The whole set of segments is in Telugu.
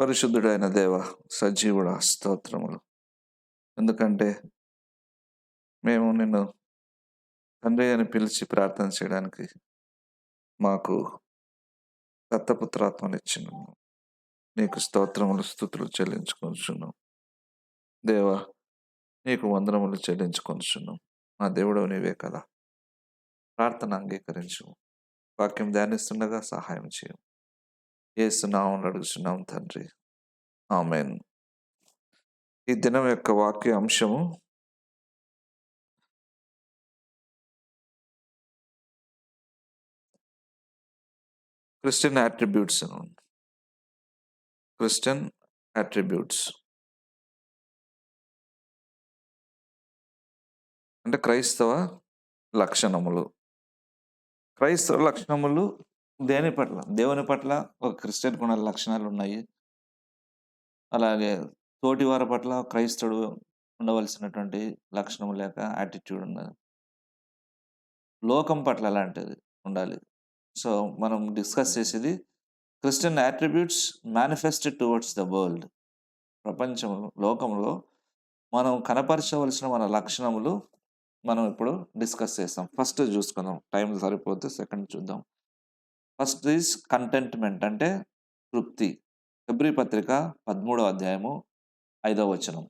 పరిశుద్ధుడైన దేవ సజీవుడ స్తోత్రములు. ఎందుకంటే మేము నిన్ను తండ్రి అని పిలిచి ప్రార్థన చేయడానికి మాకు దత్తపుత్రాత్మనిచ్చినాము నీకు స్తోత్రములు స్థుతులు చెల్లించుకొంచున్నాం దేవా నీకు వందనములు చెల్లించుకొంచున్నాం మా దేవుడు నీవే కదా. ప్రార్థన అంగీకరించు వాక్యం ధ్యానిస్తుండగా సహాయం చేయము. ఏసునామం అడుగుచున్నాం తండ్రి. ఆమెన్. ఈ దినం యొక్క వాక్య అంశము క్రిస్టియన్ అట్రిబ్యూట్స్ క్రిస్టియన్ అట్రిబ్యూట్స్ అంటే క్రైస్తవ లక్షణములు. క్రైస్తవ లక్షణములు దేని పట్ల? దేవుని పట్ల ఒక క్రిస్టియన్ ఉన్న లక్షణాలు ఉన్నాయి అలాగే తోటి వారి పట్ల క్రైస్తవుడు ఉండవలసినటువంటి లక్షణం లేక యాటిట్యూడ్ ఉన్నది. లోకం పట్ల అలాంటిది ఉండాలి. సో మనం డిస్కస్ చేసేది Christian attributes manifested towards the world ప్రపంచం లోకంలో మనం కనపరచవలసిన మన లక్షణములు మనం ఇప్పుడు డిస్కస్ చేస్తాం. ఫస్ట్ చూసుకుందాం. టైం సరిపోతే సెకండ్ చూద్దాం. ఫస్ట్ ఈజ్ కంటెంట్మెంట్ అంటే తృప్తి. హెబ్రి పత్రిక పదమూడవ అధ్యాయము ఐదవ వచనం.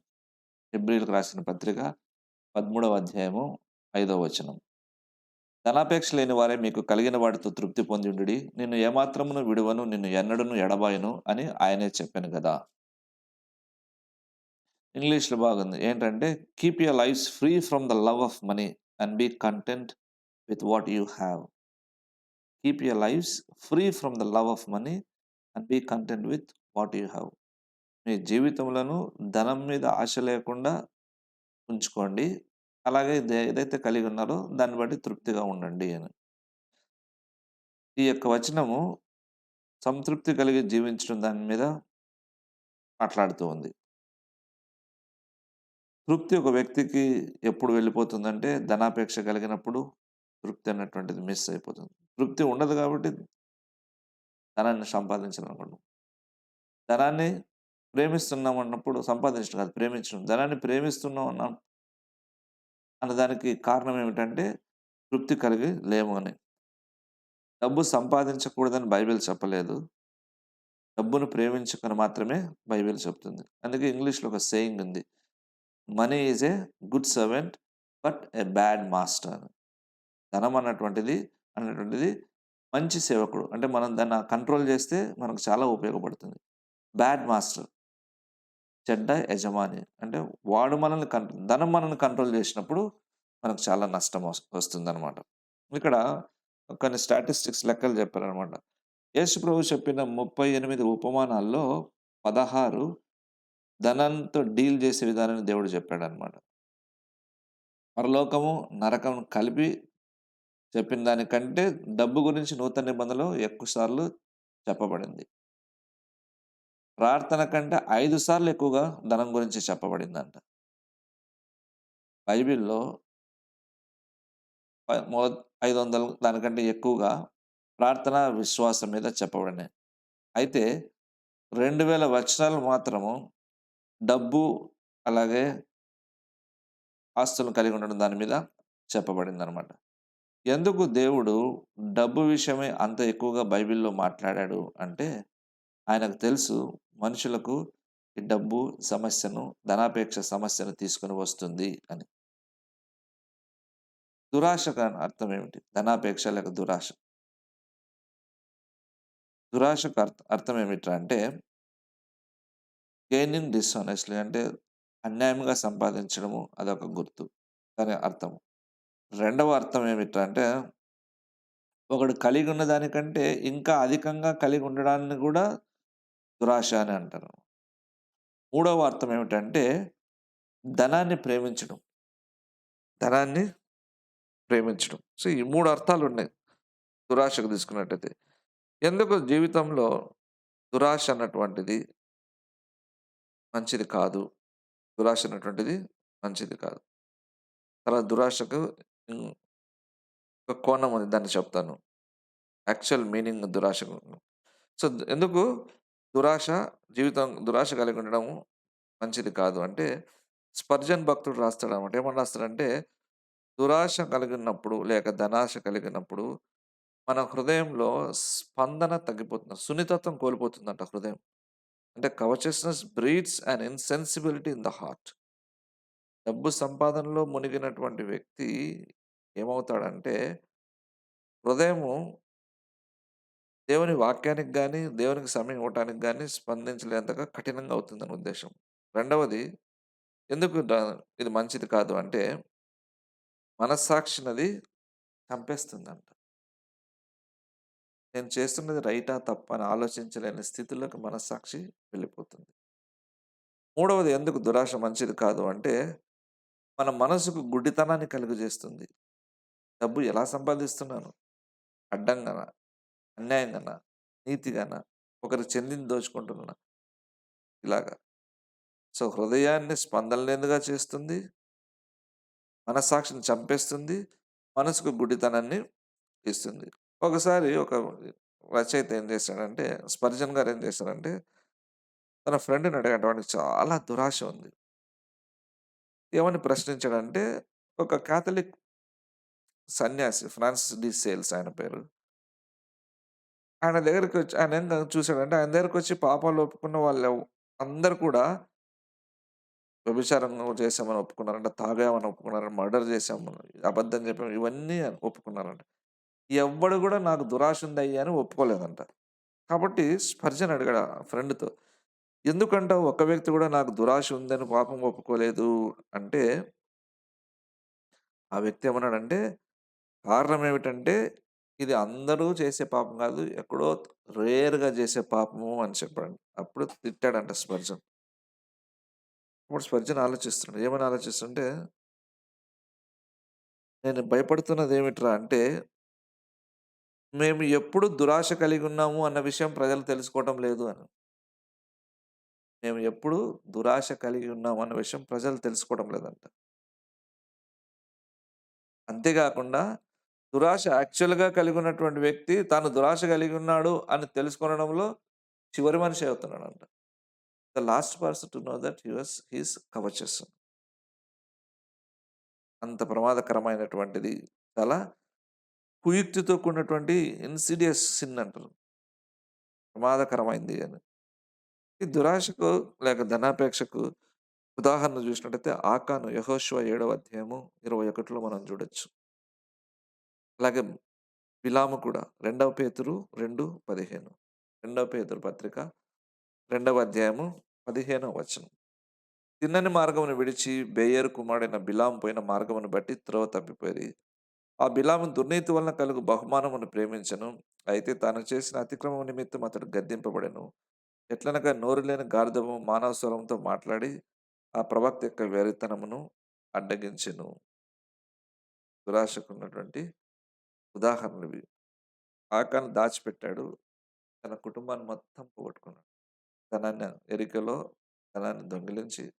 హెబ్రిలకు రాసిన పత్రిక పదమూడవ అధ్యాయము ఐదవ వచనం. ధనాపేక్ష లేని వారే మీకు కలిగిన వాటితో తృప్తి పొంది ఉండి నిన్ను ఏమాత్రమును విడువను నిన్ను ఎన్నడను ఎడబాయను అని ఆయనే చెప్పాను కదా. ఇంగ్లీష్లో బాగుంది. ఏంటంటే keep your lifes free from the love of money and be content with what you have keep your lifes free from the love of money and be content with what you have మీ జీవితంలో ధనం మీద ఆశ లేకుండా ఉంచుకోండి. అలాగే ఏదైతే కలిగి ఉన్నారో దాన్ని బట్టి తృప్తిగా ఉండండి అని. ఈ యొక్క వచనము సంతృప్తి కలిగి జీవించడం దాని మీద మాట్లాడుతూ ఉంది. తృప్తి ఒక వ్యక్తికి ఎప్పుడు వెళ్ళిపోతుందంటే ధనాపేక్ష కలిగినప్పుడు తృప్తి అన్నటువంటిది మిస్ అయిపోతుంది. తృప్తి ఉండదు కాబట్టి ధనాన్ని సంపాదించాలనుకోండి ధనాన్ని ప్రేమిస్తున్నాం అన్నప్పుడు సంపాదించడం కాదు ప్రేమించడం. ధనాన్ని ప్రేమిస్తున్నాం అన్న అన్నదానికి కారణం ఏమిటంటే తృప్తి కలిగి లేము అని. డబ్బు సంపాదించకూడదని బైబిల్ చెప్పలేదు. డబ్బును ప్రేమించుకొని మాత్రమే బైబిల్ చెప్తుంది. అందుకే ఇంగ్లీష్లో ఒక సేయింగ్ ఉంది. Money is a good servant but a bad master ధనం అన్నటువంటిది అన్నటువంటిది మంచి సేవకుడు. అంటే మనం దాన్ని కంట్రోల్ చేస్తే మనకు చాలా ఉపయోగపడుతుంది. బ్యాడ్ మాస్టర్ చెడ్డ యజమాని. అంటే వాడు మనల్ని కంట్రోల్ ధనం మనల్ని కంట్రోల్ చేసినప్పుడు మనకు చాలా నష్టం వస్తుంది అనమాట ఇక్కడ కొన్ని స్టాటిస్టిక్స్ లెక్కలు చెప్పారనమాట యేసు ప్రభు చెప్పిన ముప్పై ఎనిమిది ఉపమానాల్లో పదహారు ధనంతో డీల్ చేసే విధానాన్ని దేవుడు చెప్పాడనమాట పరలోకము నరకం కలిపి చెప్పిన దానికంటే డబ్బు గురించి నూతన నిబంధనలో ఎక్కువ సార్లు చెప్పబడింది. ప్రార్థన కంటే ఐదు సార్లు ఎక్కువగా ధనం గురించి చెప్పబడిందంట. బైబిల్లో ఐదు వందలు దానికంటే ఎక్కువగా ప్రార్థన విశ్వాసం మీద చెప్పబడినాయి. అయితే రెండు వేల వచనాలు మాత్రము డబ్బు అలాగే ఆస్తులు కలిగి ఉండడం దాని మీద చెప్పబడింది అనమాట ఎందుకు దేవుడు డబ్బు విషయమే అంత ఎక్కువగా బైబిల్లో మాట్లాడాడు అంటే ఆయనకు తెలుసు మనుషులకు ఈ డబ్బు సమస్యను ధనాపేక్ష సమస్యను తీసుకొని వస్తుంది అని. దురాశకు అర్థం ఏమిటి? ధనాపేక్ష లేక దురాశ? దురాశకు అర్థ అర్థం ఏమిట్రా అంటే గెయినింగ్ డిస్ఆనెస్ట్లీ అంటే అన్యాయంగా సంపాదించడము అదొక గుర్తు దాని అర్థం రెండవ అర్థం ఏమిట్రా అంటే ఒకడు కలిగి ఉన్న దానికంటే ఇంకా అధికంగా కలిగి ఉండడాన్ని కూడా దురాశ అని అంటారు. మూడవ అర్థం ఏమిటంటే ధనాన్ని ప్రేమించడం. ధనాన్ని ప్రేమించడం. సో ఈ మూడు అర్థాలు ఉన్నాయి దురాశకు తీసుకున్నట్టయితే. ఎందుకు జీవితంలో దురాశ అన్నటువంటిది మంచిది కాదు? దురాశ అన్నటువంటిది మంచిది కాదు. తర్వాత దురాశకు ఒక కోణం ఉంది దాన్ని చెప్తాను. Actual meaning దురాశకు. సో ఎందుకు దురాశ జీవితం దురాశ కలిగి ఉండడం మంచిది కాదు. అంటే స్పర్జన్ భక్తుడు రాస్తాడనమాట. ఏమని రాస్తాడంటే, దురాశ కలిగినప్పుడు లేక ధనాశ కలిగినప్పుడు మన హృదయంలో స్పందన తగ్గిపోతుంది. సున్నితత్వం కోల్పోతుందంట హృదయం. అంటే covetousness breeds and insensibility in the heart. డబ్బు సంపాదనలో మునిగినటువంటి వ్యక్తి ఏమవుతాడంటే, హృదయము దేవుని వాక్యానికి కానీ దేవునికి సమయం ఇవ్వటానికి కానీ స్పందించలేంతగా కఠినంగా అవుతుందని ఉద్దేశం రెండవది ఎందుకు ఇది మంచిది కాదు అంటే, మనస్సాక్షినది చంపేస్తుందంట. నేను చేస్తున్నది రైటా? తప్ప అని ఆలోచించలేని స్థితిలోకి మనస్సాక్షి వెళ్ళిపోతుంది. మూడవది ఎందుకు దురాశ మంచిది కాదు అంటే, మన మనసుకు గుడ్డితనాన్ని కలుగజేస్తుంది. డబ్బు ఎలా సంపాదిస్తున్నాను? అడ్డంగా అన్యాయంగానా? నీతిగానా? ఒకరికి చెందిని దోచుకుంటున్నా ఇలాగా. సో, హృదయాన్ని స్పందన లేనిదిగా చేస్తుంది. మనస్సాక్షిని చంపేస్తుంది. మనసుకు గుడ్డితనాన్ని ఇస్తుంది. ఒకసారి ఒక రచయిత ఏం చేశాడంటే, స్పర్జన్ గారు ఏం చేశారంటే, తన ఫ్రెండ్‌ని అడిగాడు. వాడికి చాలా దురాశ ఉంది. ఏమని ప్రశ్నించాడంటే, ఒక కాథలిక్ సన్యాసి ఫ్రాన్సిస్ డి సేల్స్ ఆయన పేరు. ఆయన దగ్గరికి వచ్చి ఆయన ఏం చూసాడంటే, ఆయన దగ్గరికి వచ్చి పాపాలు ఒప్పుకున్న వాళ్ళు అందరు కూడా వ్యభిచారం చేశామని ఒప్పుకున్నారంట. తాగామని ఒప్పుకున్నారంట. మర్డర్ చేశామని అబద్ధం చెప్పాము. ఇవన్నీ ఒప్పుకున్నారంట. ఎవ్వడు కూడా నాకు దురాశ ఉందయ్యా అని ఒప్పుకోలేదంట. కాబట్టి స్పర్జన్ అడిగాడు ఆ ఫ్రెండ్‌తో. ఎందుకంటే ఒక వ్యక్తి కూడా నాకు దురాశ ఉందని పాపం ఒప్పుకోలేదు అంటే ఆ వ్యక్తి ఏమన్నాడంటే, కారణం ఏమిటంటే, ఇది అందరూ చేసే పాపం కాదు. ఎక్కడో రేర్‌గా చేసే పాపము అని చెప్పాడు. అప్పుడు తిట్టాడంట స్పర్జన్. అప్పుడు స్పర్జన్ ఆలోచిస్తున్నాడు. ఏమని ఆలోచిస్తుంటే నేను భయపడుతున్నది ఏమిట్రా అంటే మేము ఎప్పుడు దురాశ కలిగి ఉన్నాము అన్న విషయం ప్రజలు తెలుసుకోవటం లేదు అని. మేము ఎప్పుడు దురాశ కలిగి ఉన్నాము అన్న విషయం ప్రజలు తెలుసుకోవడం లేదంట. అంతేకాకుండా దురాశ యాక్చువల్‌గా కలిగి ఉన్నటువంటి వ్యక్తి తాను దురాశ కలిగి ఉన్నాడు అని తెలుసుకొనడంలో చివరి మనిషి అవుతున్నాడు అంట the last person to know that yours he's is covetous. అంత ప్రమాదకరమైనటువంటిది. చాలా కుయుక్తితో కూడినటువంటి ఇన్సిడియస్ సిన్ అంటారు. ప్రమాదకరమైంది అని. ఈ దురాశకు లేక ధనాపేక్షకు ఉదాహరణ చూసినట్టయితే ఆకాను యహోశ్వ ఏడవ అధ్యాయము 21లో మనం చూడొచ్చు. అలాగే బిలాము కూడా రెండవ పేతురు 2:15 రెండవ పేతురు పత్రిక రెండవ అధ్యాయము 15వ వచనం. తిన్నని మార్గమును విడిచి బేయర్ కుమారుడైన బిలాము పోయిన మార్గమును బట్టి త్రోవ తప్పిపోయి ఆ బిలాము దుర్నీతి వలన కలుగు బహుమానమును ప్రేమించెను. అయితే తాను చేసిన అతిక్రమం నిమిత్తం అతడు గద్దింపబడెను. ఎట్లనగా నోరు లేని గార్ధము మానవ స్వరంతో మాట్లాడి ఆ ప్రవక్త యొక్క వెరితనమును అడ్డగించెను. దురాశకున్నటువంటి ఉదాహరణలు ఇవి. ఆకాను దాచిపెట్టాడు. తన కుటుంబాన్ని మొత్తం పోగొట్టుకున్నాడు. ధనాన్ని ఎరికలో ధనాన్ని దొంగిలించి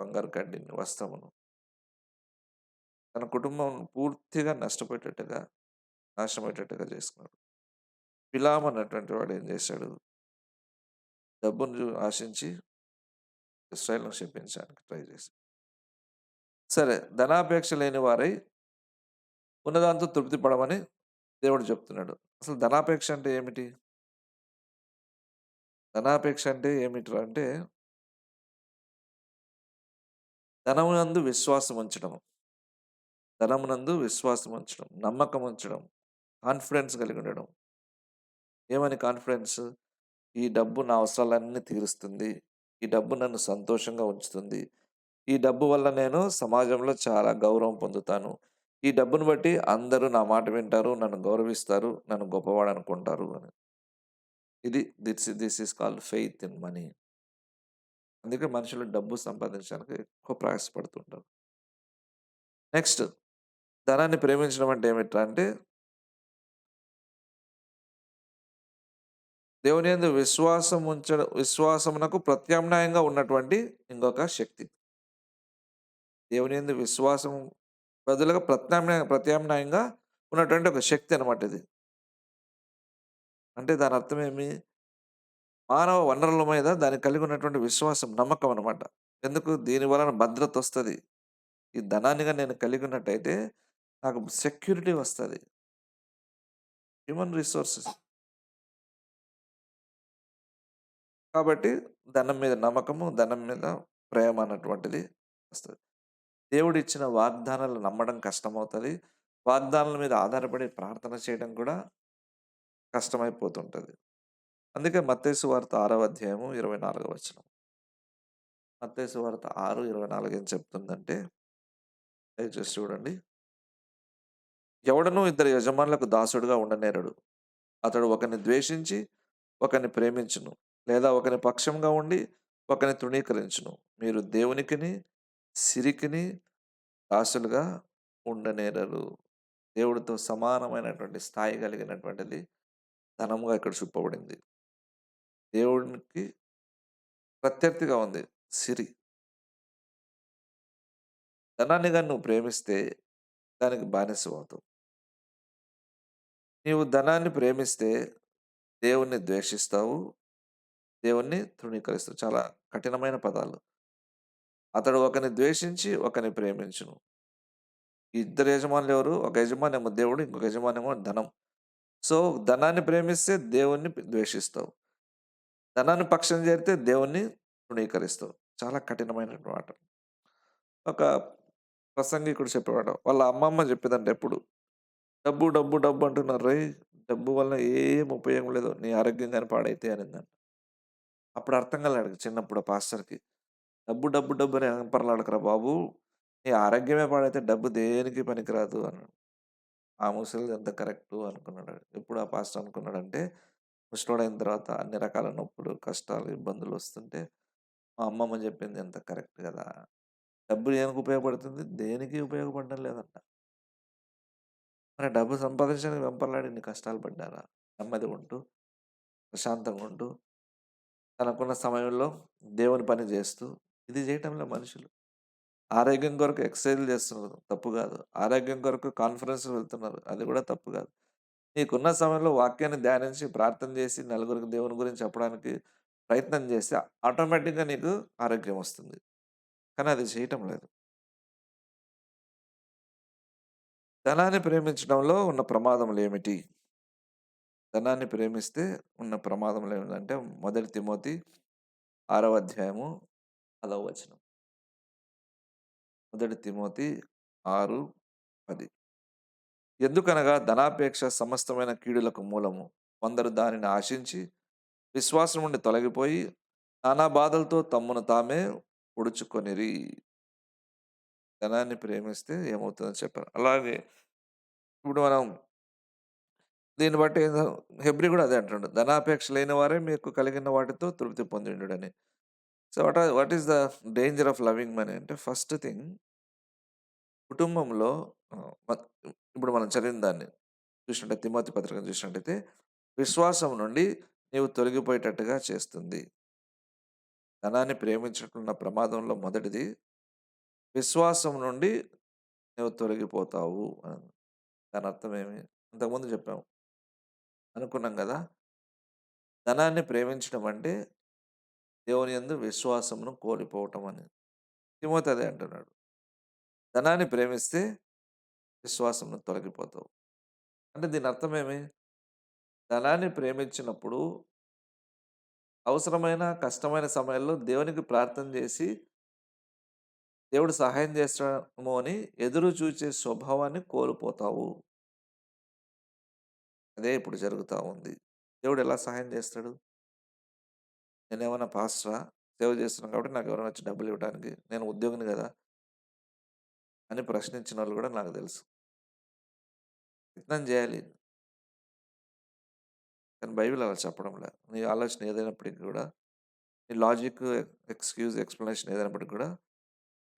బంగారు కడ్డీని వస్త్రమును తన కుటుంబం పూర్తిగా నష్టపోయేటట్టుగా, నాశనమయ్యేటట్టుగా చేసుకున్నాడు. పిలాం అన్నటువంటి వాడు ఏం చేశాడు? డబ్బును ఆశించి ఇశ్రాయేలును క్షమించడానికి ట్రై చేశాడు. సరే ధనాపేక్ష లేని వారై ఉన్నదాంతో తృప్తి పడమని దేవుడు చెప్తున్నాడు. అసలు ధనాపేక్ష అంటే ఏమిటి? ధనాపేక్ష అంటే ఏమిటి అంటే ధనమునందు విశ్వాసం ఉంచడం. ధనమునందు విశ్వాసం ఉంచడం. నమ్మకం ఉంచడం. కాన్ఫిడెన్స్ కలిగి ఉండడం. ఏమని కాన్ఫిడెన్స్? ఈ డబ్బు నా అవసరాలన్నీ తీరుస్తుంది. ఈ డబ్బు నన్ను సంతోషంగా ఉంచుతుంది. ఈ డబ్బు వల్ల నేను సమాజంలో చాలా గౌరవం పొందుతాను. ఈ డబ్బును బట్టి అందరూ నా మాట వింటారు. నన్ను గౌరవిస్తారు. నన్ను గొప్పవాడనుకుంటారు అని. ఇది it's this is called faith in money. అందుకే మనుషులు డబ్బు సంపాదించడానికి ఎక్కువ ప్రయాసపడుతుంటారు. నెక్స్ట్ ధనాన్ని ప్రేమించడం అంటే ఏమిట్రా అంటే దేవుని ఎందు విశ్వాసం ఉంచడం విశ్వాసమునకు ప్రత్యామ్నాయంగా ఉన్నటువంటి ఇంకొక శక్తి. దేవుని ఎందు విశ్వాసం బదులుగా ప్రత్యామ్నాయ ప్రత్యామ్నాయంగా ఉన్నటువంటి ఒక శక్తి అనమాట ఇది. అంటే దాని అర్థం ఏమి? మానవ వనరుల మీద దానికి కలిగి ఉన్నటువంటి విశ్వాసం, నమ్మకం అనమాట. ఎందుకు? దీని వలన భద్రత వస్తుంది ఈ ధనాన్నిగా నేను కలిగి ఉన్నట్టయితే నాకు సెక్యూరిటీ వస్తది. Human resources. కాబట్టి ధనం మీద నమ్మకము, ధనం మీద ప్రేమ అన్నటువంటిది వస్తది. దేవుడు ఇచ్చిన వాగ్దానాలు నమ్మడం కష్టమవుతుంది వాగ్దానాల మీద ఆధారపడి ప్రార్థన చేయడం కూడా కష్టమైపోతుంటుంది అందుకే మత్తేసు వార్త ఆరవ అధ్యాయము 24వ వచనం. మత్తయి సువార్త 6:24 ఏం చెప్తుందంటే దయచేసి చూడండి. ఎవడనూ ఇద్దరు యజమానులకు దాసుడుగా ఉండనేరడు. అతడు ఒకరిని ద్వేషించి, ఒకరిని ప్రేమించును. లేదా ఒకని పక్షంగా ఉండి, ఒకరిని తృణీకరించును. మీరు దేవునికిని, సిరికిని దాసులుగా ఉండనేరరు. దేవుడితో సమానమైనటువంటి స్థాయి కలిగినటువంటిది ధనముగా ఇక్కడ చూపబడింది. దేవునికి ప్రత్యర్థిగా ఉంది సిరి. ధనాన్ని కానీ నువ్వు ప్రేమిస్తే దానికి బానిస అవుతావు నీవు ధనాన్ని ప్రేమిస్తే దేవుణ్ణి ద్వేషిస్తావు. దేవుణ్ణి తృణీకరిస్తావు. చాలా కఠినమైన పదాలు. అతడు ఒకని ద్వేషించి, ఒకని ప్రేమించును. ఇద్దరు యజమానులు ఎవరు? ఒక యజమానేమో దేవుడు, ఇంకొక యజమానేమో ధనం. సో, ధనాన్ని ప్రేమిస్తే దేవుణ్ణి ద్వేషిస్తావు. ధనాన్ని పక్షం చేరితే దేవుణ్ణి తృణీకరిస్తావు. చాలా కఠినమైనటువంటి మాట ఒక ప్రసంగికుడు చెప్పేవాడు. వాళ్ళ అమ్మమ్మ చెప్పేదంట ఎప్పుడు. డబ్బు, డబ్బు, డబ్బు అంటున్నారు రై డబ్బు వల్ల ఏం ఉపయోగం లేదు. నీ ఆరోగ్యం కానీ పాడైతే అనిందంట. అప్పుడు అర్థం కలడు చిన్నప్పుడు పాస్టర్‌కి. డబ్బు, డబ్బు, డబ్బు అని వెంపర్లాడకురా బాబు! నీ ఆరోగ్యమే పాడైతే డబ్బు దేనికి పనికిరాదు అన్నాడు. ఆ ముసలిది ఎంత కరెక్టు అనుకున్నాడు. ఎప్పుడు ఆ పాస్టర్ అనుకున్నాడంటే, ముసలోడైన తర్వాత అన్ని రకాల నొప్పులు, కష్టాలు, ఇబ్బందులు వస్తుంటే, మా అమ్మమ్మ చెప్పింది ఎంత కరెక్ట్ కదా! డబ్బు దేనికి ఉపయోగపడుతుంది? దేనికి ఉపయోగపడడం లేదంట. మరి డబ్బు సంపాదించడానికి వెంపర్లాడి ఇన్ని కష్టాలు పడ్డారా? నెమ్మదిగా ఉంటూ, ప్రశాంతంగా ఉంటూ, తనకున్న సమయంలో దేవుని పని చేస్తూ, ఇది చేయటంలో మనుషులు. ఆరోగ్యం కొరకు ఎక్సర్సైజ్‌లు చేస్తున్నారు. తప్పు కాదు. ఆరోగ్యం కొరకు కాన్ఫరెన్స్‌కి వెళ్తున్నారు. అది కూడా తప్పు కాదు. నీకున్న సమయంలో వాక్యాన్ని ధ్యానించి, ప్రార్థన చేసి, నలుగురికి దేవుని గురించి చెప్పడానికి ప్రయత్నం చేస్తే ఆటోమేటిక్‌గా నీకు ఆరోగ్యం వస్తుంది. కానీ అది చేయటం లేదు. ధనాన్ని ప్రేమించడంలో ఉన్న ప్రమాదములేమిటి? ధనాన్ని ప్రేమిస్తే ఉన్న ప్రమాదములు ఏమిటంటే మొదటి తిమోతి ఆరవ అధ్యాయము పదవ వచనం. మొదటి తిమోతి 6, 10. ఎందుకనగా ధనాపేక్ష సమస్తమైన కీడులకు మూలము. కొందరు దానిని ఆశించి, విశ్వాసం నుండి తొలగిపోయి, నానా బాధలతో తమ్మును తామే పొడుచుకొనిరి. ధనాన్ని ప్రేమిస్తే ఏమవుతుందని చెప్పారు. అలాగే ఇప్పుడు మనం దీన్ని బట్టి హెబ్రి హెబ్రీ కూడా అదే అంటుండు. ధనాపేక్ష లేని వారే మీకు కలిగిన వాటితో తృప్తి పొందిండుడని so, what are what is the danger of loving money అంటే ఫస్ట్ థింగ్ కుటుంబంలో మ ఇప్పుడు మనం చదివిన దాన్ని చూసినట్టే తిమోతి పత్రికను చూసినట్టయితే, విశ్వాసం నుండి నీవు తొలగిపోయేటట్టుగా చేస్తుంది. ధనాన్ని ప్రేమించకున్న ప్రమాదంలో మొదటిది, విశ్వాసం నుండి నువ్వు తొలగిపోతావు అని. దాని అర్థం ఏమి? ఇంతకుముందు చెప్పాము. అనుకున్నాం కదా! ధనాన్ని ప్రేమించడం అంటే దేవుని యందు విశ్వాసమును కోల్పోవటం అని. తిమోతి అదే అంటున్నాడు. ధనాన్ని ప్రేమిస్తే విశ్వాసమును తొలగిపోతావు. అంటే దీని అర్థమేమి ధనాన్ని ప్రేమించినప్పుడు అవసరమైన, కష్టమైన సమయంలో దేవునికి ప్రార్థన చేసి దేవుడు సహాయం చేస్తాడేమో అని ఎదురు చూచే స్వభావాన్ని కోల్పోతావు. అదే ఇప్పుడు జరుగుతూ ఉంది. దేవుడు ఎలా సహాయం చేస్తాడు? నేనేమన్నా పాస్టరా? సేవ చేస్తున్నాను కాబట్టి నాకు ఎవరైనా వచ్చి డబ్బులు ఇవ్వడానికి. నేను ఉద్యోగిని కదా! అని ప్రశ్నించిన వాళ్ళు కూడా నాకు తెలుసు. ప్రయత్నం చేయాలి. కానీ బైబిల్ అలా చెప్పడంలే. నీ ఆలోచన ఏదైనప్పటికీ కూడా, నీ లాజిక్, ఎక్స్‌క్యూజ్, ఎక్స్‌ప్లనేషన్ ఏదైనప్పటికీ కూడా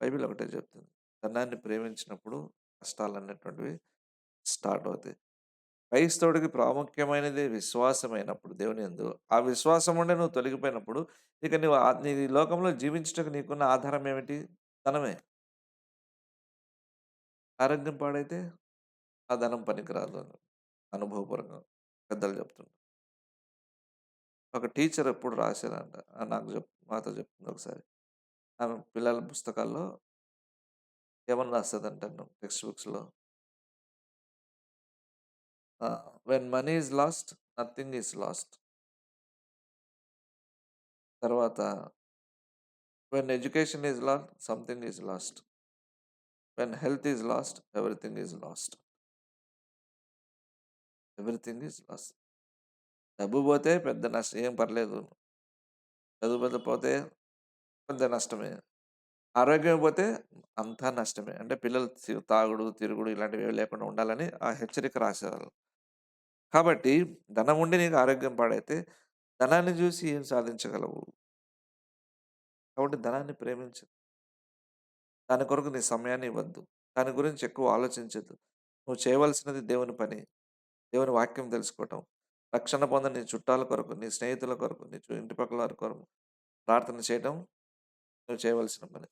బైబిల్ ఒకటే చెప్తుంది. ధనాన్ని ప్రేమించినప్పుడు కష్టాలనేటువంటివి స్టార్ట్ అవుతాయి. క్రైస్తవుడికి ప్రాముఖ్యమైనది విశ్వాసమైనప్పుడు దేవుని యందు, ఆ విశ్వాసం ఉండే నువ్వు తొలగిపోయినప్పుడు, ఇక నువ్వు నీ లోకంలో జీవించుటకు నీకున్న ఆధారం ఏమిటి? ధనమే. ఆరోగ్యం పాడైతే ఆ ధనం పనికిరాదు అని అనుభవపూర్వకంగా పెద్దలు చెప్తుంటారు. ఒక టీచర్ ఎప్పుడు రాశారంట ఆహ్, నాకు చెప్ మాతో చెప్తుంది ఒకసారి. ఆమె పిల్లల పుస్తకాల్లో ఏమని రాస్తదంటే టెక్స్ట్ బుక్స్‌లో when money is lost nothing is lost. తర్వాత when education is lost something is lost. When health is lost everything is lost. Everything is lost. డబ్బు పోతే పెద్ద నష్టం ఏం పర్లేదు. చదువు పెద్ద పోతే పెద్ద నష్టమే. ఆరోగ్యం పోతే అంతా నష్టమే. అంటే పిల్లలు తాగుడు, తిరుగుడు ఇలాంటివి లేకుండా ఉండాలని ఆ హెచ్చరిక రాసేవాళ్ళు. కాబట్టి ధనం ఉండి నీకు ఆరోగ్యం పాడైతే ధనాన్ని చూసి ఏం సాధించగలవు? కాబట్టి ధనాన్ని ప్రేమించు. దాని కొరకు నీ సమయాన్ని ఇవ్వద్దు. దాని గురించి ఎక్కువ ఆలోచించొద్దు. నువ్వు చేయవలసినది దేవుని పని. దేవుని వాక్యం తెలుసుకోవటం. రక్షణ పొందని నీ చుట్టాల కొరకు, నీ స్నేహితుల కొరకు, నీ చు ఇంటి పక్కల వారి కొరకు ప్రార్థన చేయటం నువ్వు చేయవలసిన పని.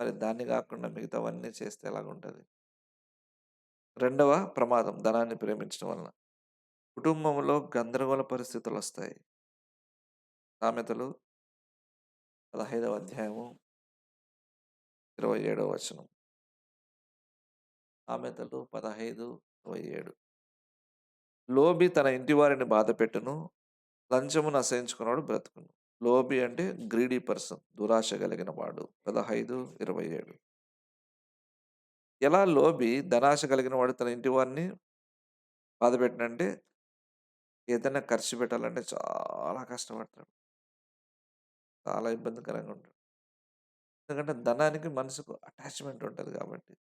మరి దాన్ని కాకుండా మిగతావన్నీ చేస్తే ఎలాగుంటది? రెండవ ప్రమాదం ధనాన్ని ప్రేమించడం వలన. కుటుంబంలో గందరగోళ పరిస్థితులు వస్తాయి సామెతలు 15వ అధ్యాయము 27వ వచనం. సామెతలు 15, 27. లోబి తన ఇంటివారిని బాధపెట్టును. లంచమును అసహించుకున్నవాడు బ్రతుకును. లోబి అంటే గ్రీడీ పర్సన్. దురాశ కలిగిన వాడు. 15, 27. ఎలా లోబి ధనాశ కలిగిన వాడు తన ఇంటి వారిని బాధపెట్టునంటే ఏదైనా ఖర్చు పెట్టాలంటే చాలా కష్టపడతాడు. చాలా ఇబ్బందికరంగా ఉంటాడు ఎందుకంటే ధనానికి మనసుకు అటాచ్‌మెంట్ ఉంటది కాబట్టి.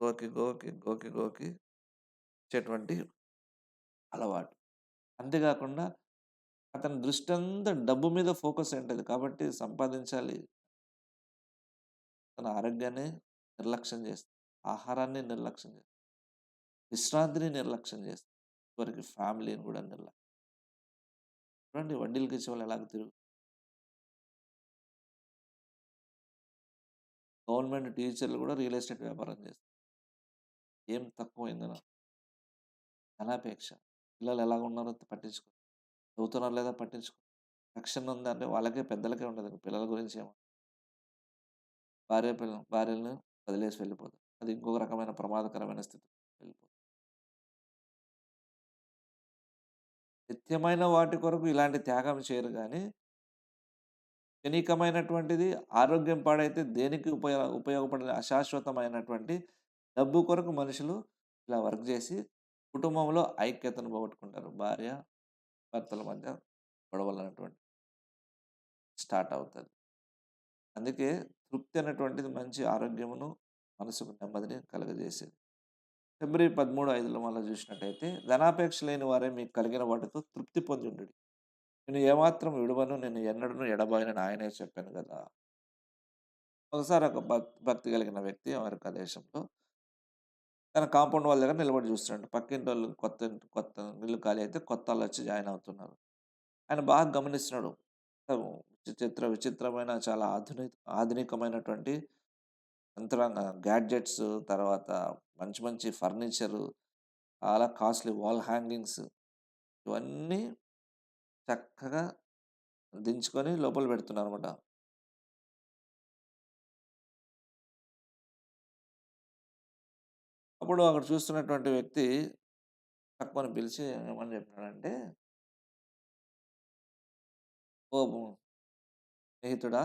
గోకి, గోకి, గోకి, గోకి ఇచ్చేటువంటి అలవాటు. అంతేకాకుండా అతని దృష్టంతా డబ్బు మీద ఫోకస్ అయుంటది. కాబట్టి సంపాదించాలి. తన ఆరోగ్యాన్ని నిర్లక్ష్యం చేస్తాడు. ఆహారాన్ని నిర్లక్ష్యం చేస్తాడు. విశ్రాంతిని నిర్లక్ష్యం చేస్తాడు. వరకు ఫ్యామిలీని కూడా నిర్లక్ష్యం చూడండి వడ్డీలకి ఇచ్చేవాళ్ళు ఎలాగ తిరుగు గవర్నమెంట్ టీచర్లు కూడా రియల్ ఎస్టేట్ వ్యాపారం చేస్తారు. ఏం తక్కువైందన ధనాపేక్ష. పిల్లలు ఎలాగ ఉన్నారో పట్టించుకో చదువుతున్నారో లేదా పట్టించుకో రక్షణ ఉందా అంటే వాళ్ళకే పెద్దలకే ఉండదు. పిల్లల గురించి ఏమో భార్య పిల్ల భార్యలను వదిలేసి వెళ్ళిపోతారు. అది ఇంకొక రకమైన ప్రమాదకరమైన స్థితి. నిత్యమైన వాటి కొరకు ఇలాంటి త్యాగం చేయరు కానీ క్షణికమైనటువంటిది ఆరోగ్యం పాడైతే దేనికి ఉపయోగ ఉపయోగపడే అశాశ్వతమైనటువంటి డబ్బు కొరకు మనుషులు ఇలా వర్క్ చేసి కుటుంబంలో ఐక్యతను పోగొట్టుకుంటారు. భార్య, భర్తల మధ్య గొడవలనేటువంటి స్టార్ట్ అవుతుంది అందుకే తృప్తి అనేటువంటిది మంచి ఆరోగ్యమును, మనసుకు నెమ్మదిని కలుగజేసేది. ఫిబ్రవరి పదమూడు ఐదులో మళ్ళీ చూసినట్టయితే ధనాపేక్ష లేని వారే మీకు కలిగిన వాటితో తృప్తి పొందిండు నేను ఏమాత్రం విడువను నేను ఎన్నడను ఎడబాయనని ఆయనే చెప్పాను కదా ఒకసారి ఒక భక్తి కలిగిన వ్యక్తి అమెరికా దేశంలో తన కాంపౌండ్ వాళ్ళ దగ్గర నిలబడి చూస్తున్నాడు. పక్కింటి వాళ్ళు కొత్త కొత్త ఇల్లు ఖాళీ అయితే కొత్త వాళ్ళు వచ్చి జాయిన్ అవుతున్నారు. ఆయన బాగా గమనిస్తున్నాడు. విచిత్ర విచిత్రమైన చాలా ఆధుని ఆధునికమైనటువంటి యంత్రాంగ గ్యాడ్జెట్స్ తర్వాత మంచి మంచి ఫర్నిచరు చాలా కాస్ట్‌లీ వాల్ హ్యాంగింగ్స్ ఇవన్నీ చక్కగా దించుకొని లోపల పెడుతున్నారు అనమాట అప్పుడు అక్కడ చూస్తున్నటువంటి వ్యక్తి టక్కుమని పిలిచి ఏమని చెప్పాడంటే ఓ స్నేహితుడా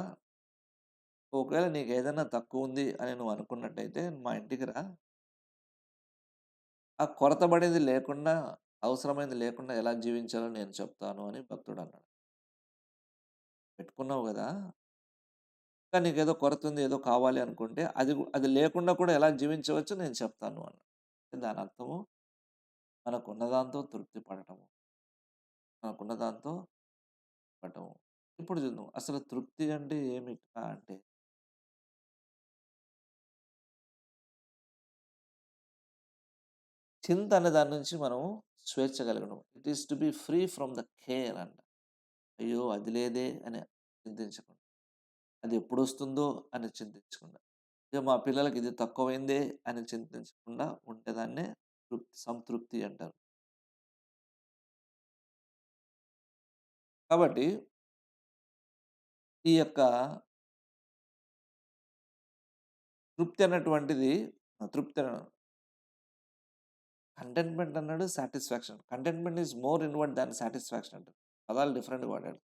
ఒకవేళ నీకు ఏదైనా తక్కువుంది అని నువ్వు అనుకున్నట్టయితే మా ఇంటికి రా. ఆ కొరత పడేది లేకుండా, అవసరమైనది లేకుండా ఎలా జీవించాలో నేను చెప్తాను అని భక్తుడు అన్నాడు పెట్టుకున్నావు గదా! ఇంకా కొరత ఉంది ఏదో కావాలి అనుకుంటే అది అది లేకుండా కూడా ఎలా జీవించవచ్చో నేను చెప్తాను అన్నాడు. దాని అర్థము మనకున్న దాంతో తృప్తి పడటము. మనకున్న దాంతో పడటము. ఇప్పుడు చూద్దాం అసలు తృప్తి అంటే ఏమిటా అంటే చింత అనే దాని నుంచి మనం స్వేచ్ఛ కలగడం. It is to be free from the care అంట. అయ్యో! అది లేదే అని చింతించకుండా. అది ఎప్పుడొస్తుందో అని చింతించకుండా. ఇక మా పిల్లలకి ఇది తక్కువైందే అని చింతించకుండా ఉండేదాన్నే తృప్తి సంతృప్తి అంటారు. కాబట్టి ఈ యొక్క తృప్తి అన్నటువంటిది తృప్తి కంటెంట్మెంట్ అన్నాడు satisfaction contentment is more inward than satisfaction అంటారు. పదాలు డిఫరెంట్ వాడాడు.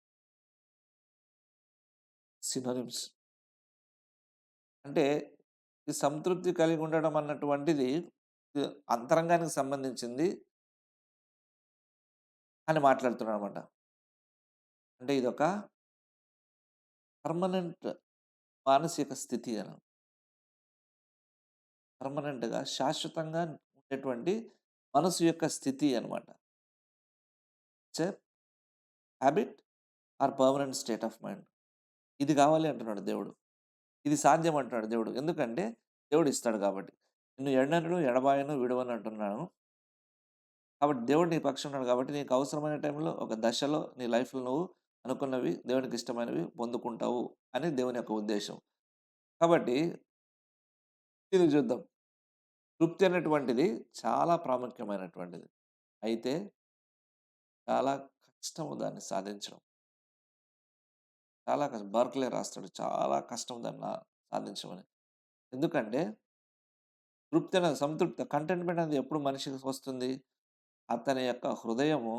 సినోనిమ్స్ అంటే ఈ సంతృప్తి కలిగి ఉండడం అన్నటువంటిది అంతరంగానికి సంబంధించింది అని మాట్లాడుతున్నాడు అనమాట అంటే ఇదొక పర్మనెంట్ మానసిక స్థితి అని. పర్మనెంట్గా శాశ్వతంగా ఉండేటువంటి మనసు యొక్క స్థితి అనమాట habit or permanent state of mind ఇది కావాలి అంటున్నాడు దేవుడు. ఇది సాధ్యం అంటున్నాడు దేవుడు. ఎందుకంటే దేవుడు ఇస్తాడు కాబట్టి. నిన్ను ఎడనను ఎడబాయను విడవను అంటున్నాను. కాబట్టి దేవుడు నీ పక్షం ఉన్నాడు కాబట్టి నీకు అవసరమైన టైంలో ఒక దశలో నీ లైఫ్లో నువ్వు అనుకున్నవి దేవునికి ఇష్టమైనవి పొందుకుంటావు అని దేవుని యొక్క ఉద్దేశం. కాబట్టి ఇది చూద్దాం. తృప్తి అనేటువంటిది చాలా ప్రాముఖ్యమైనటువంటిది. అయితే చాలా కష్టము దాన్ని సాధించడం. చాలా కష్టం. బర్క్లే రాస్తాడు. చాలా కష్టం దాన్ని సాధించమని. ఎందుకంటే తృప్తి అనేది సంతృప్తి కంటెంట్మెంట్ అనేది ఎప్పుడు మనిషికి వస్తుంది? అతని యొక్క హృదయము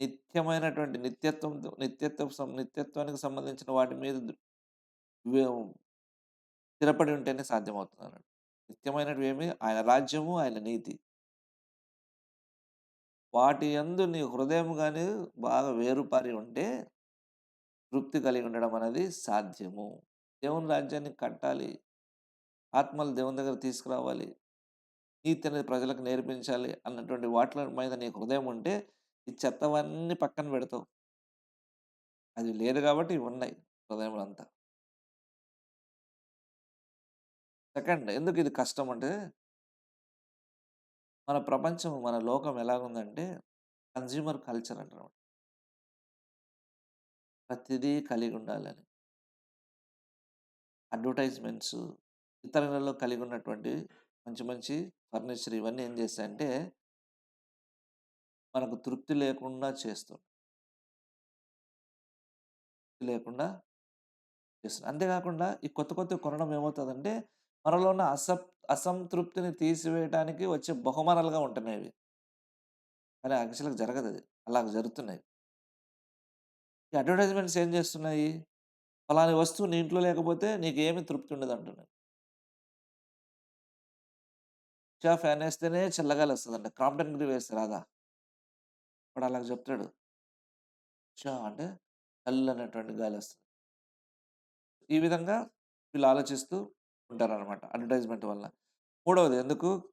నిత్యమైనటువంటి నిత్యత్వం నిత్యత్వం నిత్యత్వానికి సంబంధించిన వాటి మీద స్థిరపడి ఉంటేనే సాధ్యమవుతుంది అన్నాడు. నిత్యమైనవి ఏమి? ఆయన రాజ్యము ఆయన నీతి. వాటి యందు నీ హృదయం కానీ బాగా వేరుపారి ఉంటే తృప్తి కలిగి ఉండడం అనేది సాధ్యము. దేవుని రాజ్యాన్ని కట్టాలి. ఆత్మలు దేవుని దగ్గర తీసుకురావాలి. నీతి అనేది ప్రజలకు నేర్పించాలి అన్నటువంటి వాటిల మీద నీ హృదయం ఉంటే ఈ చెత్తవన్నీ పక్కన పెడతావు. అది లేదు కాబట్టి ఇవి ఉన్నాయి హృదయంలో అంతా సెకండ్ ఎందుకు ఇది కష్టం అంటే మన ప్రపంచం మన లోకం ఎలాగుందంటే కన్జ్యూమర్ కల్చర్ అంటారు ప్రతిదీ కలిగి ఉండాలని అడ్వర్టైజ్మెంట్స్ ఇతరులలో కలిగి ఉన్నటువంటి మంచి మంచి ఫర్నిచర్ ఇవన్నీ ఏం చేస్తాయంటే మనకు తృప్తి లేకుండా చేస్తుంది తృప్తి లేకుండా చేస్తుంది అంతేకాకుండా ఈ కొత్త కొత్త కొనడం ఏమవుతుందంటే మనలో ఉన్న అసప్ అసంతృప్తిని తీసివేయడానికి వచ్చే బహుమానాలుగా ఉంటున్నాయి. కానీ యాక్చువల్గా జరగదు అది. అలా జరుగుతున్నాయి. ఈ అడ్వర్టైజ్మెంట్స్ ఏం చేస్తున్నాయి? ఫలాని వస్తువు నీ ఇంట్లో లేకపోతే నీకేమి తృప్తి ఉండదు అంటున్నాయి. చా ఫ్యాన్ వేస్తేనే చల్లగాలి వస్తుందంట. క్రాంప్టన్ గ్రీ వేస్తే రాదా? ఇప్పుడు అలా చెప్తాడు. చా అంటే చల్లనటువంటి గాలి వస్తుంది. ఈ విధంగా వీళ్ళు ఆలోచిస్తూ ఉంటారనమాట అడ్వర్టైజ్మెంట్ వల్ల. మూడవది ఎందుకు?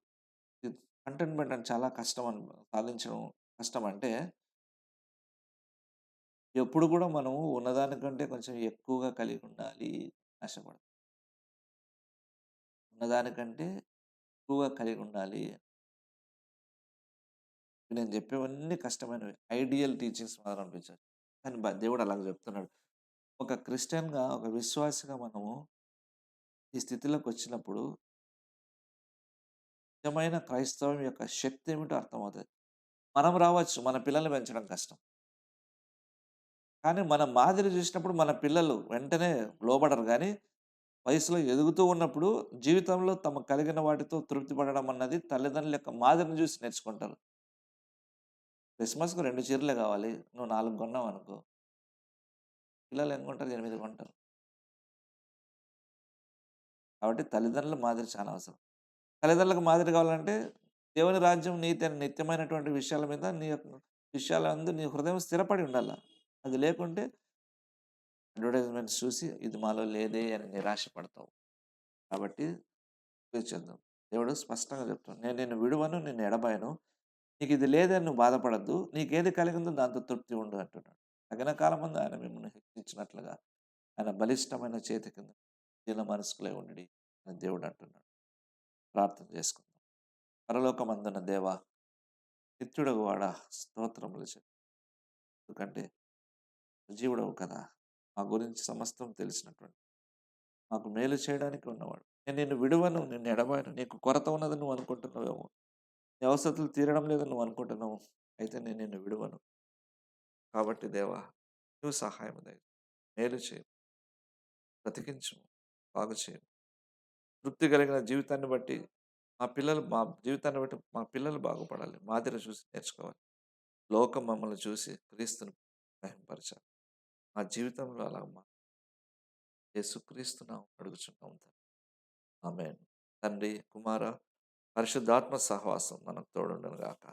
కంటెంట్మెంట్ అని చాలా కష్టం అని సాధించడం కష్టం అంటే ఎప్పుడు కూడా మనము ఉన్నదానికంటే కొంచెం ఎక్కువగా కలిగి ఉండాలి ఆశపడతాం. ఉన్నదానికంటే ఎక్కువగా కలిగి ఉండాలి నేను చెప్పేవన్నీ కష్టమైనవి. ఐడియల్ టీచింగ్స్ మాత్రం అనిపించారు కానీ దేవుడు అలాగ చెప్తున్నాడు. ఒక క్రిస్టియన్గా ఒక విశ్వాసిగా మనము ఈ స్థితిలోకి వచ్చినప్పుడు నిజమైన క్రైస్తవం యొక్క శక్తి ఏమిటో అర్థమవుతుంది. మనం రావచ్చు మన పిల్లల్ని పెంచడం కష్టం. కానీ మన మాదిరి చూసినప్పుడు మన పిల్లలు వెంటనే లోబడరు. కానీ వయసులో ఎదుగుతూ ఉన్నప్పుడు జీవితంలో తమ కలిగిన వాటితో తృప్తి పడడం అన్నది తల్లిదండ్రుల యొక్క మాదిరిని చూసి నేర్చుకుంటారు. క్రిస్మస్కు రెండు చీరలే కావాలి. నువ్వు నాలుగు కొన్నావు అనుకో. పిల్లలు ఎన్ని కొంటారు? ఎనిమిది కొంటారు. కాబట్టి తల్లిదండ్రుల మాదిరి చాలా అవసరం. తల్లిదండ్రులకు మాదిరి కావాలంటే దేవుని రాజ్యం నీతి అని నిత్యమైనటువంటి విషయాల మీద నీ యొక్క విషయాల అందు నీ హృదయం స్థిరపడి ఉండాలి. అది లేకుంటే అడ్వర్టైజ్మెంట్స్ చూసి ఇది మాలో లేదే అని నిరాశపడతావు. కాబట్టి చేద్దాం. దేవుడు స్పష్టంగా చెప్తాను నేను నేను విడువను నిన్ను ఎడబాయను. నీకు ఇది లేదని నువ్వు బాధపడద్దు. నీకేది కలిగిందో దాంతో తృప్తి ఉండు అంటున్నాడు. తగిన కాలం ముందు ఆయన మిమ్మల్ని హెచ్చించినట్లుగా ఆయన బలిష్టమైన చేతి కింద దీన మనసుకులే ఉండి అని దేవుడు అంటున్నాడు. ప్రార్థన చేసుకుందాం. పరలోకమందున దేవా నిత్యుడగు వాడ స్తోత్రములు చెప్పు. ఎందుకంటే జీవుడవు కదా మా గురించి సమస్తం తెలిసినటువంటి మాకు మేలు చేయడానికి ఉన్నవాడు. నేను నిన్ను విడువను నిన్ను ఎడబాను నీకు కొరత ఉన్నది నువ్వు అనుకుంటున్నావేమో. నీ అవసరాలు తీరడం లేదని నువ్వు అనుకుంటున్నావు అయితే నేను నిన్ను విడువను. కాబట్టి దేవా నువ్వు సహాయం దయ మేలు చేయి. బ్రతికించు బాగు చేయి తృప్తి కలిగిన జీవితాన్ని బట్టి మా పిల్లలు మా జీవితాన్ని బట్టి మా పిల్లలు బాగుపడాలి. మాదిరి చూసి నేర్చుకోవాలి. లోకం మమ్మల్ని చూసి క్రీస్తుని మహింపరచాలి మా జీవితంలో అలా మా యేసుక్రీస్తున్నాం అడుగుచున్నాం ఆమె తండ్రి కుమార పరిశుద్ధాత్మ సహవాసం మనకు తోడుండను గాక